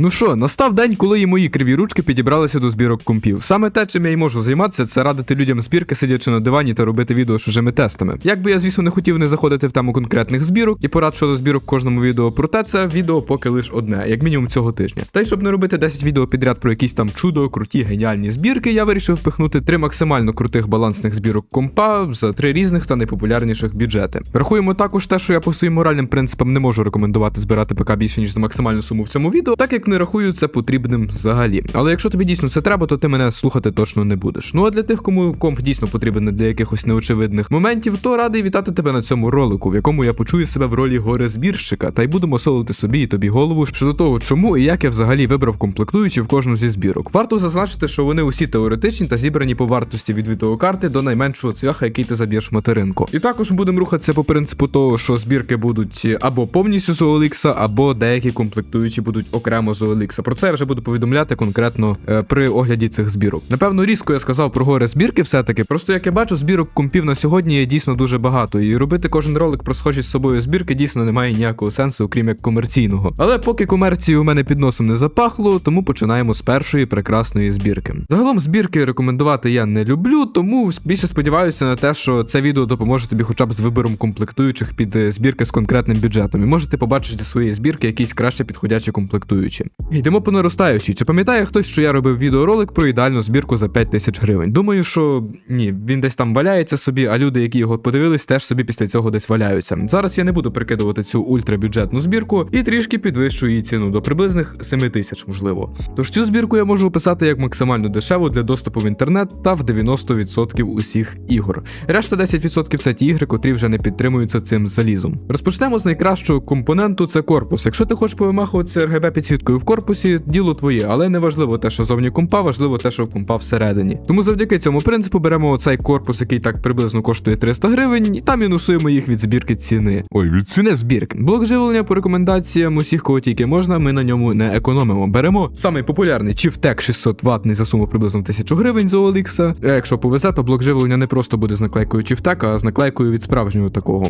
Ну що, настав день, коли і мої криві ручки підібралися до збірок компів. Саме те, чим я й можу займатися, це радити людям збірки, сидячи на дивані та робити відео з чужими тестами. Як би я, звісно, не хотів не заходити в тему конкретних збірок і порад щодо збірок кожному відео, проте це відео поки лише одне, як мінімум цього тижня. Та й щоб не робити 10 відео підряд про якісь там чудо, круті, геніальні збірки, я вирішив впихнути три максимально крутих балансних збірок компа за три різних та найпопулярніших бюджети. Рахуємо також те, що я по своїм моральним принципам не можу рекомендувати збирати ПК більше ніж за максимальну суму в цьому відео, так як не рахую це потрібним взагалі. Але якщо тобі дійсно це треба, то ти мене слухати точно не будеш. Ну а для тих, кому комп дійсно потрібен для якихось неочевидних моментів, то радий вітати тебе на цьому ролику, в якому я почую себе в ролі горе-збірщика, та й будемо солити собі і тобі голову щодо того, чому і як я взагалі вибрав комплектуючі в кожну зі збірок. Варто зазначити, що вони усі теоретичні та зібрані по вартості від відеокарти до найменшого цвяха, який ти заб'єш в материнку. І також будемо рухатися по принципу того, що збірки будуть або повністю з OLX, або деякі комплектуючі будуть окремо з OLX. Про це я вже буду повідомляти конкретно е, при огляді цих збірок. Напевно, різко я сказав про горе збірки, все-таки. Просто як я бачу, збірок компів на сьогодні є дійсно дуже багато. І робити кожен ролик про схожі з собою збірки дійсно немає ніякого сенсу, окрім як комерційного. Але поки комерції у мене під носом не запахло, тому починаємо з першої прекрасної збірки. Загалом збірки рекомендувати я не люблю, тому більше сподіваюся на те, що це відео допоможе тобі хоча б з вибором комплектуючих під е, збірки з конкретним бюджетом. І можете побачити своєї збірки якісь краще підходячі комплектуючі. Йдемо по наростаючій. Чи пам'ятає хтось, що я робив відеоролик про ідеальну збірку за 5 тисяч гривень? Думаю, що ні, він десь там валяється собі, а люди, які його подивились, теж собі після цього десь валяються. Зараз я не буду прикидувати цю ультрабюджетну збірку і трішки підвищую її ціну до приблизних 7 тисяч, можливо. Тож цю збірку я можу описати як максимально дешеву для доступу в інтернет та в 90% усіх ігор. Решта 10% це ті ігри, котрі вже не підтримуються цим залізом. Розпочнемо з найкращого компоненту це корпус. Якщо ти хочеш повимахуватися RGB підсвіткою в корпусі, діло твоє, але не важливо те, що зовні компа, важливо те, що компа всередині. Тому завдяки цьому принципу беремо оцей корпус, який так приблизно коштує 300 гривень, і там мінусуємо їх від збірки ціни. Ой, від ціни збірки. Блок живлення по рекомендаціям усіх, кого тільки можна, ми на ньому не економимо. Беремо самий популярний Chieftec 600 ватний за суму приблизно 1000 гривень з OLX. А якщо повезе, то блок живлення не просто буде з наклейкою Chieftec, а з наклейкою від справжнього такого.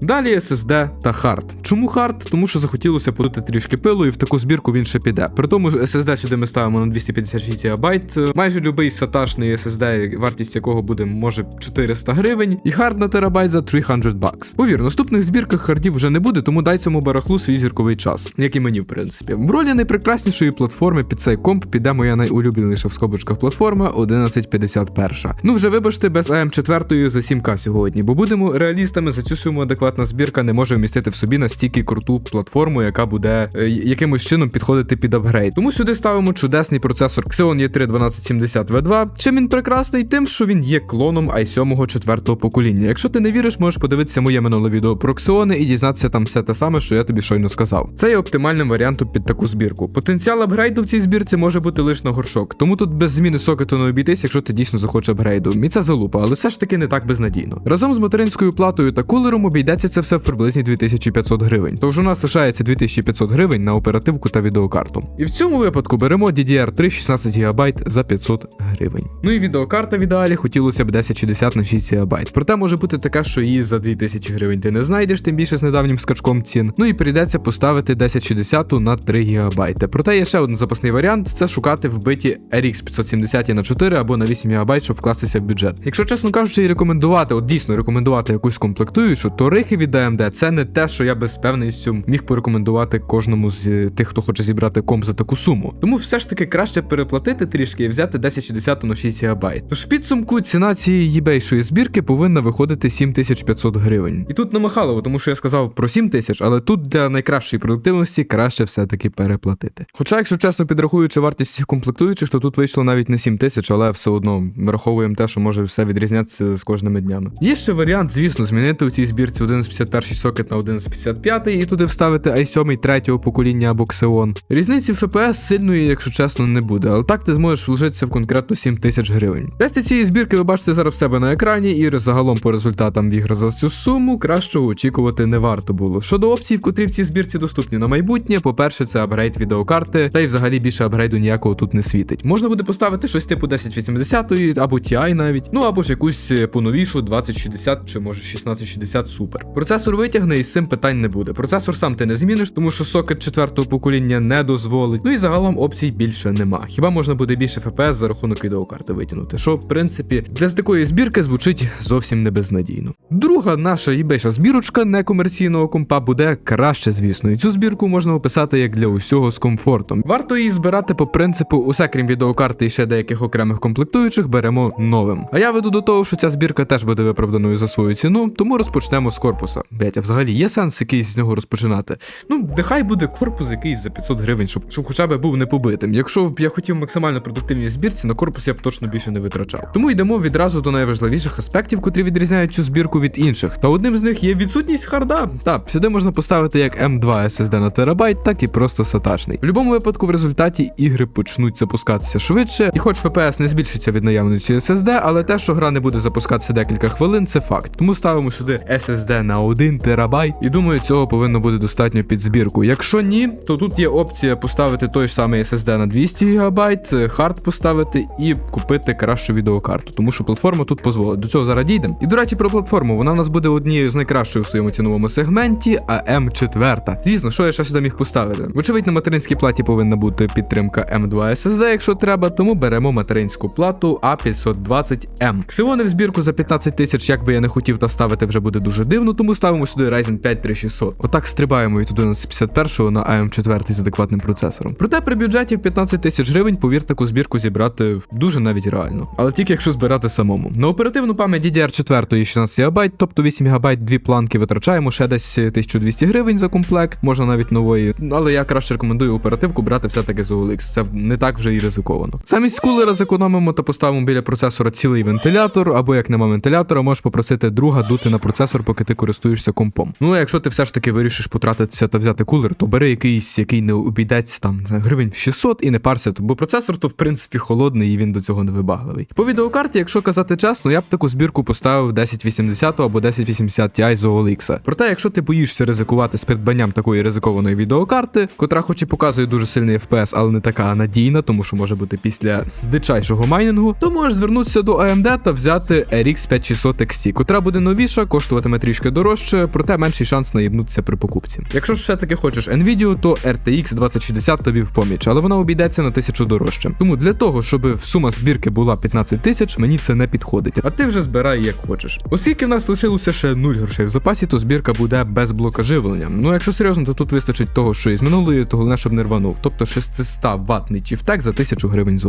Далі SSD та хард. Чому хард? Тому що захотілося подати трішки пилу, і в таку збірку він ще піде. При тому SSD сюди ми ставимо на 256 ГБ. Майже любий саташний SSD, вартість якого буде може 400 гривень, і хард на терабайт за 300 бакс. Повір, наступних збірках хардів вже не буде, тому дай цьому барахлу свій зірковий час, як і мені, в принципі. В ролі найпрекраснішої платформи під цей комп піде моя найулюбленіша в скобочках платформа 1151. Ну вже вибачте без АМ4 за 7К сьогодні, бо будемо реалістами за цю суму адекватна збірка не може вмістити в собі настільки круту платформу, яка буде е, якимось чином підходити під апгрейд. Тому сюди ставимо чудесний процесор Xeon E3 1270 V2. Чим він прекрасний? Тим, що він є клоном i7 четвертого покоління. Якщо ти не віриш, можеш подивитися моє минуле відео про Xeon і дізнатися там все те саме, що я тобі щойно сказав. Це є оптимальним варіантом під таку збірку. Потенціал апгрейду в цій збірці може бути лише на горшок, тому тут без зміни сокету не обійтись, якщо ти дійсно захочеш апгрейду. І це залупа, але все ж таки не так безнадійно. Разом з материнською платою та кулером обійдеться це все в приблизні 2500 гривень. Тож у нас лишається 2500 гривень на оперативку та відеокарту. І в цьому випадку беремо DDR3 16 ГБ за 500 гривень. Ну і відеокарта в ідеалі хотілося б 1060 на 6 ГБ. Проте може бути така, що її за 2000 гривень ти не знайдеш, тим більше з недавнім скачком цін. Ну і прийдеться поставити 1060 на 3 ГБ. Проте є ще один запасний варіант це шукати вбиті RX 570 на 4 або на 8 ГБ, щоб вкластися в бюджет. Якщо чесно кажучи, рекомендувати, от дійсно рекомендувати якусь комплектуючу, то рихи від AMD це не те, що я без певністю міг порекомендувати кожному з тих, хто хоче зібрати комп за таку суму. Тому все ж таки краще переплатити трішки і взяти 1060 на 6 ГБ. Тож підсумку ціна цієї єбейшої збірки повинна виходити 7500 гривень. І тут намахалово, тому що я сказав про 7000, але тут для найкращої продуктивності краще все-таки переплатити. Хоча, якщо чесно підрахуючи вартість всіх комплектуючих, то тут вийшло навіть не 7000, але все одно враховуємо те, що може все відрізнятися з кожними днями. Є ще варіант, звісно, змінити у цій збірці 1151 сокет на 1155 і туди вставити i7 третього покоління або Xeon. Різниці в FPS сильної, якщо чесно, не буде, але так ти зможеш вложитися в конкретно 7000 гривень. Тести цієї збірки ви бачите зараз в себе на екрані, і загалом по результатам ігр за цю суму кращого очікувати не варто було. Щодо опцій, котрі в цій збірці доступні на майбутнє, по-перше, це апгрейд відеокарти, та й взагалі більше апгрейду ніякого тут не світить. Можна буде поставити щось типу 1080 або TI навіть, ну або ж якусь е, поновішу 2060 чи може 1660 супер. Процесор витягне і з цим питань не буде. Процесор сам ти не зміниш, тому що сокет четвертого покоління покоління не дозволить. Ну і загалом опцій більше нема. Хіба можна буде більше FPS за рахунок відеокарти витягнути, що в принципі для такої збірки звучить зовсім не безнадійно. Друга наша ібейша збірочка некомерційного компа буде краще, звісно, і цю збірку можна описати як для усього з комфортом. Варто її збирати по принципу усе крім відеокарти і ще деяких окремих комплектуючих беремо новим. А я веду до того, що ця збірка теж буде виправданою за свою ціну, тому розпочнемо з корпуса. Блять, а взагалі є сенс якийсь з нього розпочинати? Ну, нехай буде корпус якийсь за 500 гривень, щоб, щоб хоча б був не побитим. Якщо б я хотів максимально продуктивній збірці, на корпус я б точно більше не витрачав. Тому йдемо відразу до найважливіших аспектів, котрі відрізняють цю збірку від інших. Та одним з них є відсутність харда. Так, сюди можна поставити як M2 SSD на терабайт, так і просто саташний. В будь-якому випадку, в результаті ігри почнуть запускатися швидше, і хоч FPS не збільшиться від наявності SSD, але те, що гра не буде запускатися декілька хвилин, це факт. Тому ставимо сюди SSD на 1 терабайт, і думаю, цього повинно бути достатньо під збірку. Якщо ні, то тут є опція поставити той ж самий SSD на 200 ГБ, хард поставити і купити кращу відеокарту, тому що платформа тут дозволить. До цього зараз дійдемо. І до речі, про платформу вона в нас буде однією з найкращою в своєму ціновому сегменті, а М4. Звісно, що я ще сюди міг поставити? Вочевидь, на материнській платі повинна бути підтримка M2 SSD, якщо треба, тому беремо материнську плату A520M. Ксиони в збірку за 15 тисяч, як би я не хотів та ставити, вже буде дуже дивно, тому ставимо сюди Ryzen 5 3600. Отак стрибаємо від 1151 на AM4 з адекватним процесором. Проте при бюджеті в 15 тисяч гривень, повір, таку збірку зібрати дуже навіть реально. Але тільки якщо збирати самому. На оперативну пам'ять DDR4 16 ГБ, тобто 8 ГБ, дві планки витрачаємо ще десь 1200 гривень за комплект, можна навіть нової. Але я краще рекомендую оперативку брати все-таки з OLX. Це не так вже і ризиковано. Замість кулера зекономимо та поставимо біля процесора цілий вентилятор, або як нема вентилятора, можеш попросити друга дути на процесор, поки ти користуєшся компом. Ну а якщо ти все ж таки вирішиш потратитися та взяти кулер, то бери якийсь, який не обійдеться там гривень в 600 і не парся, бо процесор то в принципі холодний і він до цього не вибагливий. По відеокарті, якщо казати чесно, я б таку збірку поставив 1080 або 1080 Ti з OLX. Проте, якщо ти боїшся ризикувати з придбанням такої ризикованої відеокарти, котра хоч і показує дуже сильний FPS, але не така надійна, тому що може бути після дичайшого майнінгу, то можеш звернутися до AMD та взяти RX 5600 XT, котра буде новіша, коштуватиме трішки дорожче, проте менший шанс наїбнутися при покупці. Якщо ж все-таки хочеш Nvidia, то RTX 2060 тобі в поміч, але вона обійдеться на тисячу дорожче. Тому для того, щоб сума збірки була 15 тисяч, мені це не підходить. А ти вже збирай як хочеш. Оскільки в нас лишилося ще 0 грошей в запасі, то збірка буде без блока живлення. Ну якщо серйозно, то тут вистачить того, що із минулої, то головне, щоб не рванув. Тобто 600 ватний чіфтек за 1000 гривень з.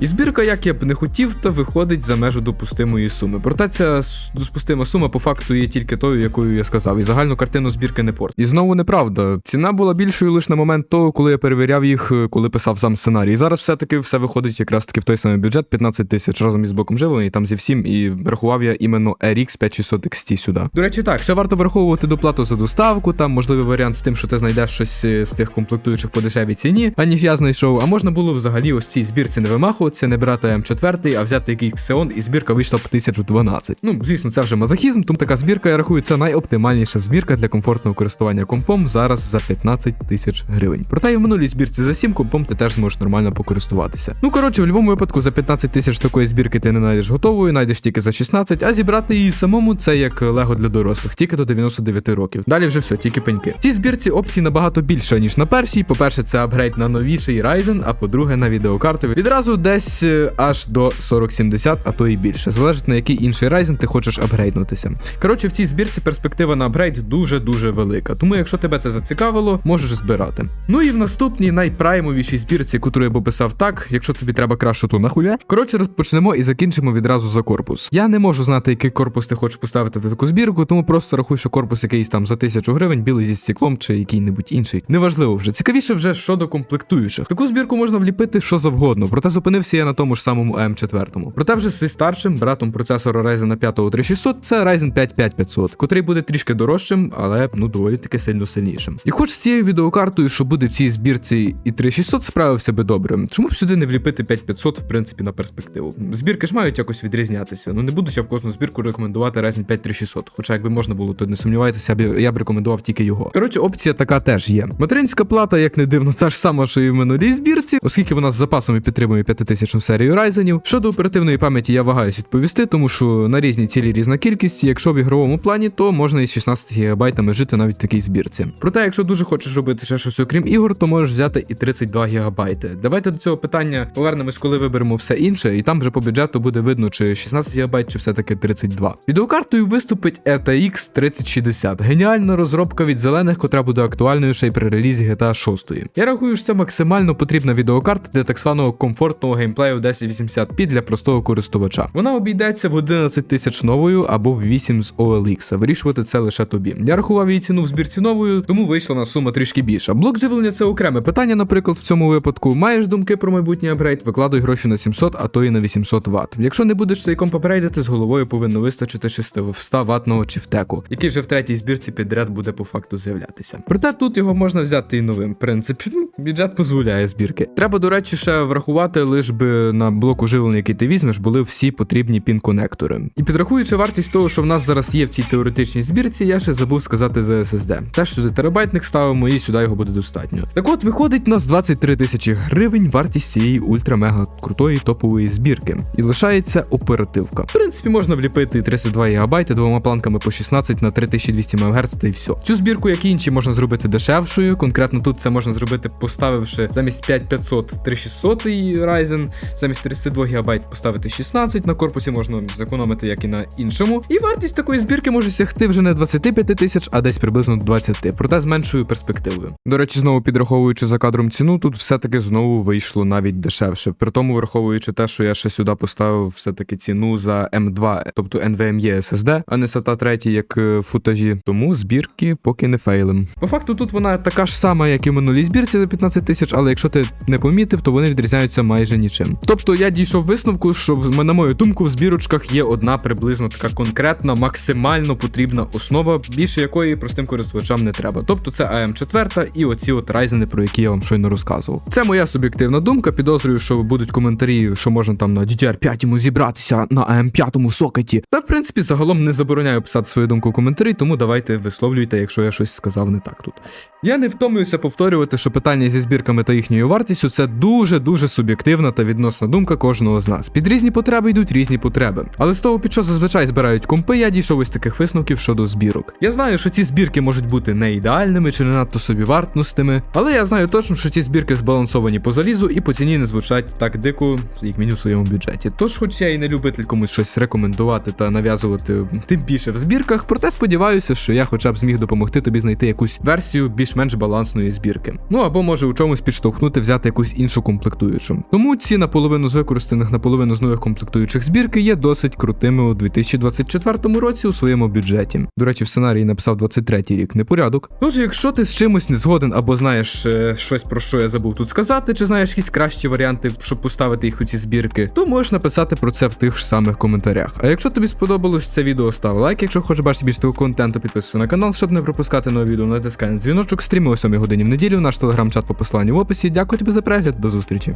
І збірка, як я б не хотів, то виходить за межу допустимої суми. Проте ця допустима сума по факту є тільки тою, якою я сказав, і загальну картину збірки не порт. І знову неправда. Ціна була більшою лише на момент того, коли я перевіряв їх, е, коли писав сам сценарій. Зараз все-таки все виходить якраз таки в той самий бюджет 15 тисяч разом із блоком живлення, і там зі всім, і рахував я іменно RX 5600 XT сюди. До речі, так, ще варто враховувати доплату за доставку, там можливий варіант з тим, що ти знайдеш щось е, з тих комплектуючих по дешевій ціні, аніж я знайшов. А можна було взагалі ось цій збірці не вимахуватися, не брати М4, а взяти якийсь Xeon, і збірка вийшла б 1012. Ну, звісно, це вже мазохізм, тому така збірка, я рахую, це найоптимальніша збірка для комфортного користування компом зараз за 15 тисяч гривень. Проте і в минулій збірці за 7 компом ти теж зможеш нормально покористуватися. Ну коротше, в будь-якому випадку за 15 тисяч такої збірки ти не знайдеш готовою, знайдеш тільки за 16, а зібрати її самому це як лего для дорослих, тільки до 99 років. Далі вже все, тільки пеньки. В цій збірці опцій набагато більше, ніж на першій. По-перше, це апгрейд на новіший Ryzen, а по-друге, на відеокарту. Відразу десь е, аж до 4070, а то і більше. Залежить на який інший Ryzen ти хочеш апгрейднутися. Коротше, в цій збірці перспектива на апгрейд дуже-дуже велика. Тому, якщо тебе це зацікавило, можеш збирати. Ну і в наступній найпраймовішій збірці, яку я б описав так, якщо тобі треба краще, то нахуя. Коротше, розпочнемо і закінчимо відразу за корпус. Я не можу знати, який корпус ти хочеш поставити в таку збірку, тому просто рахуй, що корпус якийсь там за тисячу гривень, білий зі стеклом чи який-небудь інший. Неважливо вже. Цікавіше вже щодо комплектуючих. Таку збірку можна вліпити що завгодно, проте зупинився я на тому ж самому AM4. Проте вже зі старшим братом процесора Ryzen 5 3600 це Ryzen 5 5500, котрий буде трішки дорожчим, але ну доволі таки сильно сильнішим. І хоч з цією відеокартою, що буде в цій збірці, і 3600 справився би добре. Чому б сюди не вліпити 5500, в принципі, на перспективу? Збірки ж мають якось відрізнятися. Ну не буду ще в кожну збірку рекомендувати Ryzen 5 3600. Хоча якби можна було, то не сумнівайтеся, я б, я рекомендував тільки його. Коротше, опція така теж є. Материнська плата, як не дивно, та ж сама, що і в минулій збірці, оскільки вона з запасом підтримує 5000 серію Ryzenів. Щодо оперативної пам'яті я вагаюсь відповісти, тому що на різні цілі різна кількість. Якщо в ігровому плані, то можна із 16 ГБ жити навіть в такій збірці. Проте, якщо дуже хочеш робити ще щось щось окрім ігор, то можеш взяти і 32 гігабайти. Давайте до цього питання повернемось, коли виберемо все інше, і там вже по бюджету буде видно, чи 16 гігабайт, чи все-таки 32. Відеокартою виступить RTX 3060. Геніальна розробка від зелених, котра буде актуальною ще й при релізі GTA 6. Я рахую, що це максимально потрібна відеокарта для так званого комфортного геймплею 1080p для простого користувача. Вона обійдеться в 11 тисяч новою або в 8 з OLX. Вирішувати це лише тобі. Я рахував її ціну в збірці новою, тому вийшла на сума трішки більша. Блок живлення це окреме питання, наприклад, в цьому випадку. Маєш думки про майбутній апгрейд, викладуй гроші на 700, а то і на 800 Вт. Якщо не будеш цей комп апгрейдити, з головою повинно вистачити 600 ватного чифтеку, який вже в третій збірці підряд буде по факту з'являтися. Проте тут його можна взяти і новим. В принципі, ну, бюджет дозволяє збірки. Треба, до речі, ще врахувати, лиш би на блоку живлення, який ти візьмеш, були всі потрібні пін-конектори. І підрахуючи вартість того, що в нас зараз є в цій теоретичній збірці, я ще забув сказати за SSD. Теж сюди терабайтник ставимо і сюди його буде достатньо. Так от виходить у нас 23 тисячі гривень вартість цієї ультра-мега крутої топової збірки. І лишається оперативка. В принципі, можна вліпити 32 ГБ двома планками по 16 на 3200 МГц та й все. Цю збірку, як і інші, можна зробити дешевшою. Конкретно тут це можна зробити, поставивши замість 5500 3600 Ryzen, замість 32 ГБ поставити 16. На корпусі можна зекономити, як і на іншому. І вартість такої збірки може сягти вже не 25 тисяч, а десь приблизно 20, проте з меншою перспективою. Речі, знову підраховуючи за кадром ціну, тут все-таки знову вийшло навіть дешевше. При тому, враховуючи те, що я ще сюди поставив все-таки ціну за M2, тобто NVMe SSD, а не SATA 3, як е, футажі. Тому збірки поки не фейлим. По факту тут вона така ж сама, як і в минулій збірці за 15 тисяч, але якщо ти не помітив, то вони відрізняються майже нічим. Тобто я дійшов висновку, що в- на мою думку в збірочках є одна приблизно така конкретна, максимально потрібна основа, більше якої простим користувачам не треба. Тобто це AM4 і оці от райзени, про які я вам щойно розказував. Це моя суб'єктивна думка. Підозрюю, що будуть коментарі, що можна там на DDR5 йому зібратися на AM5 сокеті. Та в принципі загалом не забороняю писати свою думку в коментарі, тому давайте висловлюйте, якщо я щось сказав не так тут. Я не втомлююся повторювати, що питання зі збірками та їхньою вартістю це дуже дуже суб'єктивна та відносна думка кожного з нас. Під різні потреби йдуть різні потреби. Але з того, під що зазвичай збирають компи, я дійшов із таких висновків щодо збірок. Я знаю, що ці збірки можуть бути не ідеальними чи не надто собі вартностими, але я знаю точно, що ці збірки збалансовані по залізу і по ціні не звучать так дико, як мені в своєму бюджеті. Тож, хоч я і не любитель комусь щось рекомендувати та нав'язувати тим більше в збірках, проте сподіваюся, що я хоча б зміг допомогти тобі знайти якусь версію більш-менш балансної збірки. Ну або може у чомусь підштовхнути взяти якусь іншу комплектуючу. Тому ці наполовину з використаних наполовину з нових комплектуючих збірки є досить крутими у 2024 році у своєму бюджеті. До речі, в сценарії написав 23-й рік, непорядок. Тож, якщо ти з чимось не згоден або знаєш е, щось про що я забув тут сказати, чи знаєш якісь кращі варіанти, щоб поставити їх у ці збірки, то можеш написати про це в тих ж самих коментарях. А якщо тобі сподобалось це відео, став лайк. Якщо хочеш бачити більше такого контенту, підписуйся на канал, щоб не пропускати нові відео, натискай на дзвіночок, стріми о 7 годині в неділю, наш телеграм-чат по посланню в описі. Дякую тобі за перегляд, до зустрічі.